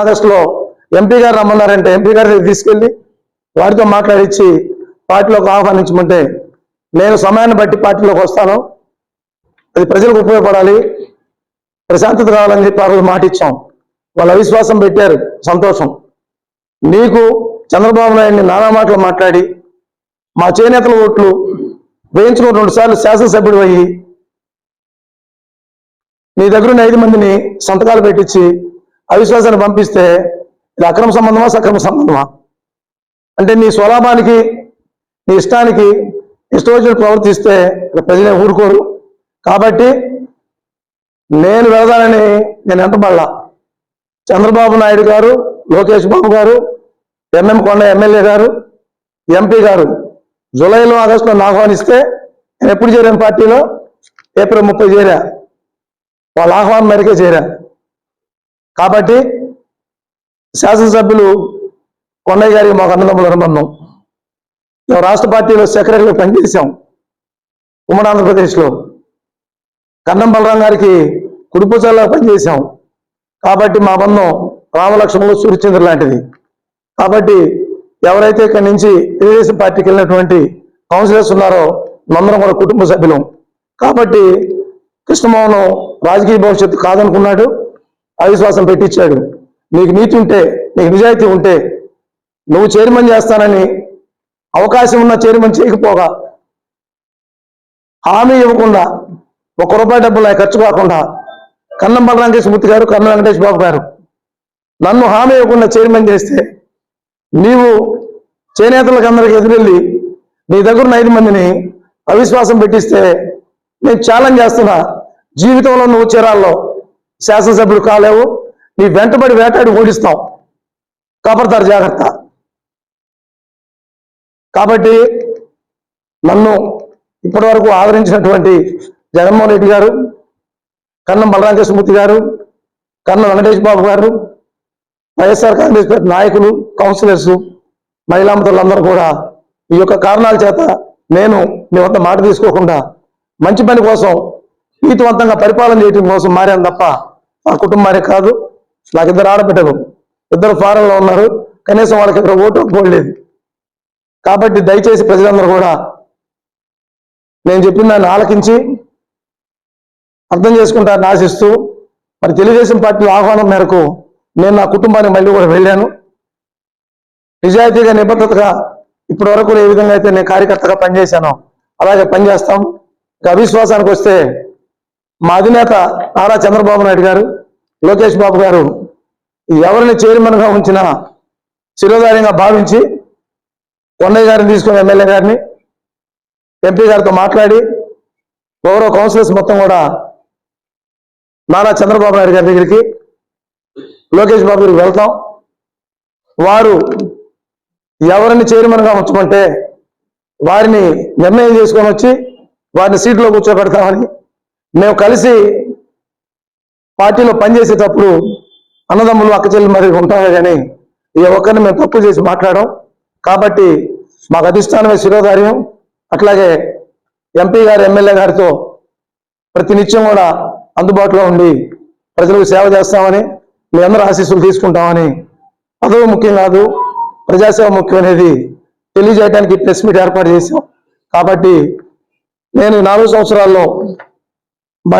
ఆగస్టులో ఎంపీ గారు రమ్మన్నారంటే ఎంపీ గారి తీసుకెళ్ళి వారితో మాట్లాడించి పార్టీలోకి ఆహ్వానించమంటే నేను సమయాన్ని బట్టి పార్టీలోకి వస్తాను. అది ప్రజలకు ఉపయోగపడాలి. ప్రశాంతత కావాలని చెప్పి ఆ రోజు మాట ఇచ్చాం వాళ్ళ అవిశ్వాసం పెట్టారు. సంతోషం. నీకు చంద్రబాబు నాయుడిని నానా మాటలు మాట్లాడి మా చేనేతల ఓట్లు వేయించుకుని రెండు సార్లు శాసనసభ్యుడు అయ్యి నీ దగ్గర ఉన్న ఐదు మందిని సంతకాలు పెట్టించి అవిశ్వాసాన్ని పంపిస్తే ఇది అక్రమ సంబంధమా సక్రమ సంబంధమా? అంటే నీ స్వలాభానికి నీ ఇష్టానికి ఇష్టవచ్చిన ప్రవర్తిస్తే ప్రజలే ఊరుకోరు. కాబట్టి నేను వెళదానని నేను ఎంటబడలా చంద్రబాబు నాయుడు గారు లోకేష్ బాబు గారు ఎంఎం కొండ ఎమ్మెల్యే గారు ఎంపీ గారు జూలైలో ఆగస్టులో నన్ను ఆహ్వానిస్తే నేను ఎప్పుడు చేరాను పార్టీలో? ఏప్రిల్ ముప్పై చేరా. వాళ్ళ ఆహ్వానం మేరకే చేరా కాబట్టి శాసనసభ్యులు కొండయ్య గారికి మాకు అన్నదమ్ములు అనుబంధం. మేము రాష్ట్ర పార్టీలో సెక్రటరీగా పనిచేశాం ఉమ్మడి ఆంధ్రప్రదేశ్లో. కన్నం బలరాం గారికి కుడిపూచల్లో పనిచేశాం. కాబట్టి మా బంధం రామలక్ష్మణులు సూర్యచంద్ర లాంటిది. కాబట్టి ఎవరైతే ఇక్కడి నుంచి తెలుగుదేశం పార్టీకి వెళ్ళినటువంటి కౌన్సిలర్స్ ఉన్నారో మనందరం కూడా కుటుంబ సభ్యులం. కాబట్టి కృష్ణమోహన్ రాజకీయ భవిష్యత్తు కాదనుకున్నాడు. అవిశ్వాసం పెట్టించాడు నీకు నీతి ఉంటే నీకు నిజాయితీ ఉంటే నువ్వు చైర్మన్ చేస్తానని అవకాశం ఉన్న చైర్మన్ చేయకపోగా హామీ ఇవ్వకుండా ఒక రూపాయి డబ్బులు ఖర్చు కాకుండా కన్నం బలరాంకేశ్మూర్తి గారు కన్నం వెంకటేష్ బాబు గారు నన్ను హామీ ఇవ్వకుండా చైర్మన్ చేస్తే నీవు చేనేతలకు అందరికి ఎదురెళ్ళి నీ దగ్గర ఉన్న ఐదు మందిని అవిశ్వాసం పెట్టిస్తే నేను ఛాలెంజ్ చేస్తున్నా. జీవితంలో నువ్వు చీరాల్లో శాసనసభ్యుడు కాలేవు. నీ వెంటబడి వేటాడి ఓడిస్తాం కాపడతారు జాగ్రత్త. కాబట్టి నన్ను ఇప్పటి వరకు ఆదరించినటువంటి జగన్మోహన్ రెడ్డి గారు కన్నం బలరామకృష్ణమూర్తి గారు కన్నం వెంకటేష్ బాబు గారు వైఎస్ఆర్ కాంగ్రెస్ పార్టీ నాయకులు కౌన్సిలర్స్ మహిళామతులందరూ కూడా ఈ యొక్క కారణాల చేత నేను మీ వద్ద మాట తీసుకోకుండా మంచి పని కోసం నీతివంతంగా పరిపాలన చేయడం కోసం మారాను తప్ప మా కుటుంబానికి కాదు నాకు ఇద్దరు ఆడబిడ్డలు ఇద్దరు ఫారెన్లో ఉన్నారు కనీసం వాళ్ళకి ఇక్కడ ఓటు పోలేదు. కాబట్టి దయచేసి ప్రజలందరూ కూడా నేను చెప్పిన దాన్ని ఆలకించి అర్థం చేసుకుంటారని ఆశిస్తూ మరి తెలుగుదేశం పార్టీ ఆహ్వానం మేరకు నేను నా కుటుంబానికి మళ్ళీ కూడా వెళ్ళాను. నిజాయితీగా నిబద్ధతగా ఇప్పటి వరకు ఏ విధంగా అయితే నేను కార్యకర్తగా పనిచేశానో అలాగే పనిచేస్తాం. ఇక అవిశ్వాసానికి వస్తే మా అధినేత నారా చంద్రబాబు నాయుడు గారు లోకేష్ బాబు గారు ఎవరిని చైర్మన్గా ఉంచిన శిరోధార్యంగా భావించి కొండయ్య గారిని తీసుకుని ఎమ్మెల్యే గారిని ఎంపీ గారితో మాట్లాడి గౌరవ కౌన్సిలర్స్ మొత్తం కూడా నారా చంద్రబాబు నాయుడు గారి దగ్గరికి లోకేష్ బాబు గారికి వెళ్తాం. వారు ఎవరిని చైర్మన్గా ఉంచమంటే వారిని నిర్ణయం చేసుకొని వచ్చి వారిని సీట్లో కూర్చోబెడతామని మేము కలిసి పార్టీలో పనిచేసేటప్పుడు అన్నదమ్ములు అక్కచెల్లి మరి ఉంటారు కానీ ఏ ఒక్కరిని మేము తప్పు చేసి మాట్లాడాం కాబట్టి మాకు అధిష్టానమే శిరోధార్యం. అట్లాగే ఎంపీ గారు ఎమ్మెల్యే గారితో ప్రతినిత్యం కూడా అందుబాటులో ఉండి ప్రజలకు సేవ చేస్తామని మీ అందరూ ఆశీస్సులు తీసుకుంటామని. పదవి ముఖ్యం కాదు ప్రజాసేవ ముఖ్యం అనేది తెలియజేయడానికి ప్రెస్ మీట్ ఏర్పాటు చేశాం. కాబట్టి నేను నాలుగు సంవత్సరాల్లో మా